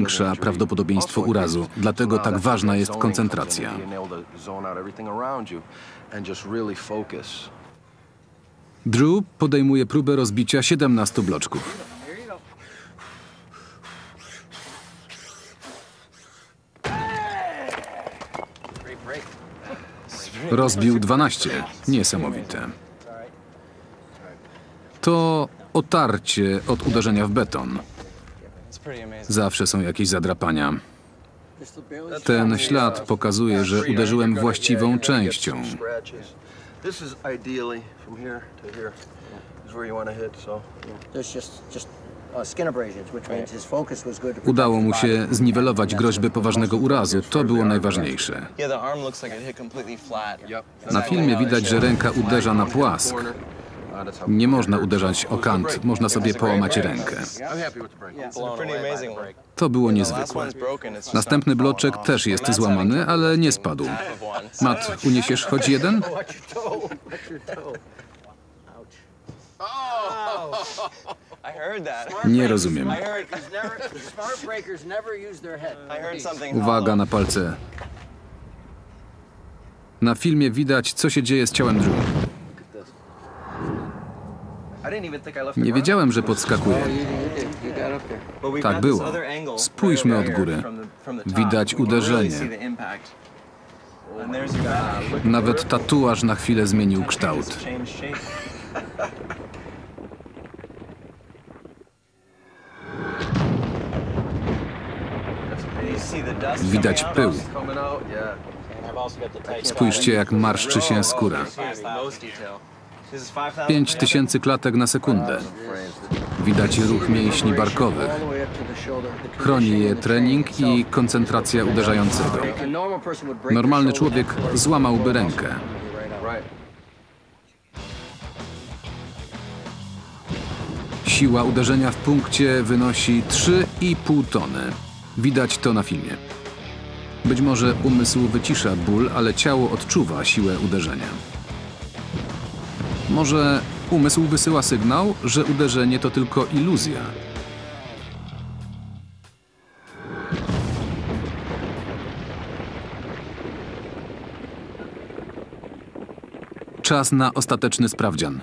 zwiększa prawdopodobieństwo urazu, dlatego tak ważna jest koncentracja. Drew podejmuje próbę rozbicia 17 bloczków. Rozbił 12. Niesamowite. To otarcie od uderzenia w beton. Zawsze są jakieś zadrapania. Ten ślad pokazuje, że uderzyłem właściwą częścią. Uh, Udało mu się zniwelować groźby poważnego urazu. To było najważniejsze. Na filmie widać, że ręka uderza na płask. Nie można uderzać o kant, można sobie połamać rękę. To było niezwykłe. Następny bloczek też jest złamany, ale nie spadł. Matt, uniesiesz choć jeden? Nie rozumiem. Uwaga na palce. Na filmie widać, co się dzieje z ciałem Drew. Nie wiedziałem, że podskakuje. Tak było. Spójrzmy od góry. Widać uderzenie. Nawet tatuaż na chwilę zmienił kształt. Widać pył. Spójrzcie, jak marszczy się skóra. Past that. This is 5,000 5 per tysięcy klatek na sekundę. Widać ruch mięśni barkowych. Chroni je trening i koncentracja uderzającego. Normalny człowiek złamałby rękę. Siła uderzenia w punkcie wynosi 3,5 tony. Widać to na filmie. Być może umysł wycisza ból, ale ciało odczuwa siłę uderzenia. Może umysł wysyła sygnał, że uderzenie to tylko iluzja. Czas na ostateczny sprawdzian.